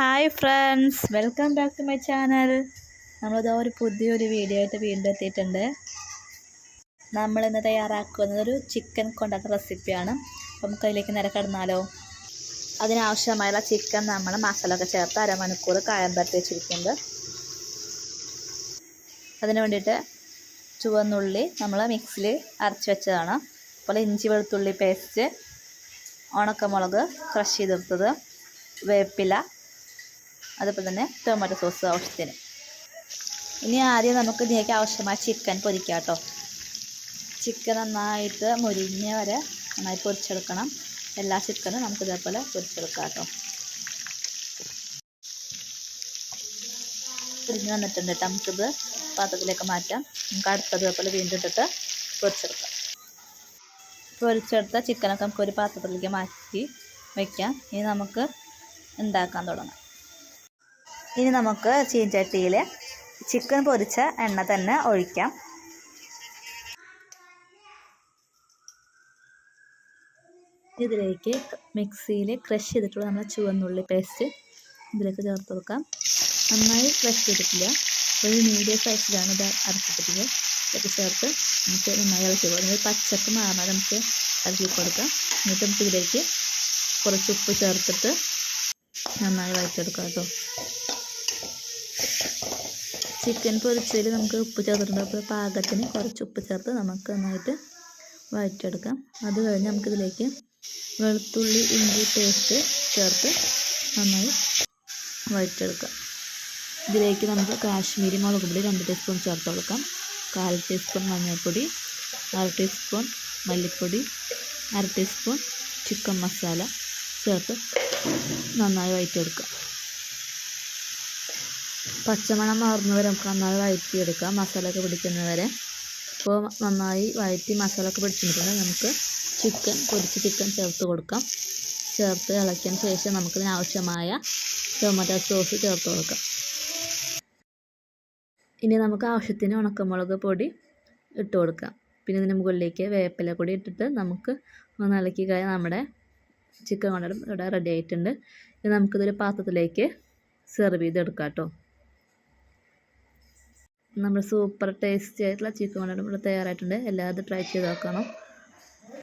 Hi friends welcome back to my channel നമ്മളിതാ ഒരു പുതിയൊരു വീഡിയോ ആയിട്ട് വീണ്ടും എത്തിയിട്ടുണ്ട്. നമ്മളിന്ന് തയ്യാറാക്കുന്നത് ഒരു ചിക്കൻ കൊണ്ടാത്ത റെസിപ്പിയാണ് അപ്പം നമുക്ക് അതിലേക്ക് നേരെ കിടന്നാലോ. അതിനാവശ്യമായുള്ള ചിക്കൻ നമ്മൾ മസാല ഒക്കെ ചേർത്ത് അരമണിക്കൂർ കായം പരത്തി വെച്ചിരിക്കുന്നത് അതിന് വേണ്ടിയിട്ട് ചുവന്നുള്ളി നമ്മൾ മിക്സിയിൽ അരച്ച് വെച്ചതാണ്. അതുപോലെ ഇഞ്ചി വെളുത്തുള്ളി പേസ്റ്റ് ഉണക്കമുളക് ക്രഷ് ചെയ്തെടുത്തത് വേപ്പില അതുപോലെ തന്നെ ടൊമാറ്റോ സോസ് ആവശ്യത്തിന്. ഇനി ആദ്യം നമുക്ക് ഇതിലേക്ക് ആവശ്യമായ ചിക്കൻ പൊരിക്കാം കേട്ടോ. ചിക്കൻ നന്നായിട്ട് മുരിഞ്ഞ വരെ നന്നായി പൊരിച്ചെടുക്കണം. എല്ലാ ചിക്കനും നമുക്ക് ഇതേപോലെ പൊരിച്ചെടുക്കാം കേട്ടോ. പൊരിഞ്ഞ് വന്നിട്ടുണ്ട് കേട്ടോ. നമുക്കിത് പാത്രത്തിലേക്ക് മാറ്റാം. നമുക്ക് അടുത്തത് ഇതേപോലെ വീണ്ടും ഇട്ടിട്ട് പൊരിച്ചെടുക്കാം. പൊരിച്ചെടുത്ത ചിക്കനൊക്കെ നമുക്ക് ഒരു പാത്രത്തിലേക്ക് മാറ്റി വയ്ക്കാം ഇനി നമുക്ക് ഉണ്ടാക്കാൻ തുടങ്ങാം. ഇനി നമുക്ക് ചീഞ്ചട്ടിയിൽ ചിക്കൻ പൊരിച്ച എണ്ണ തന്നെ ഒഴിക്കാം. ഇതിലേക്ക് മിക്സിയിൽ ക്രഷ് ചെയ്തിട്ടുള്ള നമ്മുടെ ചുവന്നുള്ളി പേസ്റ്റ് ഇതിലേക്ക് ചേർത്ത് കൊടുക്കാം. നന്നായി ക്രഷ് ചെയ്തിട്ടില്ല. ഒരു മീഡിയം സൈസിലാണ് ഇത് അരച്ചിട്ടിരിക്കുന്നത്. ഇതൊക്കെ ചേർത്ത് നമുക്ക് നന്നായി ഇളക്കി കൊടുക്കാം. ഒരു പച്ചപ്പ് മാറാതെ നമുക്ക് ഇളക്കി കൊടുക്കാം. എന്നിട്ട് നമുക്ക് ഇതിലേക്ക് കുറച്ച് ഉപ്പ് ചേർത്തിട്ട് നന്നായി വഴറ്റിയെടുക്കാം കേട്ടോ. ചിക്കൻ പൊരിച്ചതിൽ നമുക്ക് ഉപ്പ് ചേർത്തിട്ടുണ്ട്. അപ്പോൾ പാകത്തിന് കുറച്ച് ഉപ്പ് ചേർത്ത് നമുക്ക് നന്നായിട്ട് വഴറ്റിയെടുക്കാം. അത് കഴിഞ്ഞ് നമുക്കിതിലേക്ക് വെളുത്തുള്ളി ഇഞ്ചി പേസ്റ്റ് ചേർത്ത് നന്നായി വഴറ്റിയെടുക്കാം. ഇതിലേക്ക് നമുക്ക് കാശ്മീരി മുളക് പൊടി രണ്ട് ടീസ്പൂൺ ചേർത്ത് കൊടുക്കാം. കാൽ ടീസ്പൂൺ മഞ്ഞൾപ്പൊടി അര ടീസ്പൂൺ മല്ലിപ്പൊടി അര ടീസ്പൂൺ ചിക്കൻ മസാല ചേർത്ത് നന്നായി വഴറ്റിയെടുക്കാം. പച്ചമണം മാറുന്ന വരെ. നമുക്ക് നന്നായി വഴറ്റി വഴറ്റിയെടുക്കാം മസാലയൊക്കെ പിടിക്കുന്നവരെ അപ്പോൾ നന്നായി വഴറ്റി മസാലയൊക്കെ പിടിച്ചിട്ടുണ്ട്. നമുക്ക് ചിക്കൻ പൊരിച്ച ചിക്കൻ ചേർത്ത് കൊടുക്കാം. ചേർത്ത് ഇളക്കിയതിന് ശേഷം നമുക്കിതിന് ആവശ്യമായ ടൊമാറ്റോ സോസ് ചേർത്ത് കൊടുക്കാം. ഇനി നമുക്ക് ആവശ്യത്തിന് ഉണക്കമുളക് പൊടി ഇട്ട് കൊടുക്കാം. പിന്നെ ഇതിന് മുകളിലേക്ക് വേപ്പില പൊടി ഇട്ടിട്ട് നമുക്ക് ഒന്ന് ഇളക്കി കഴിഞ്ഞാൽ നമ്മുടെ ചിക്കൻ കൊണ്ടും ഇവിടെ റെഡി ആയിട്ടുണ്ട്. ഇനി നമുക്കിതൊരു പാത്രത്തിലേക്ക് സെർവ് ചെയ്തെടുക്കാം കേട്ടോ. നമ്മുടെ സൂപ്പർ ടേസ്റ്റി ആയിട്ടുള്ള ചിക്കൻ കൊണ്ടും ഇവിടെ തയ്യാറായിട്ടുണ്ട്. എല്ലാവരും ട്രൈ ചെയ്ത് നോക്കണം.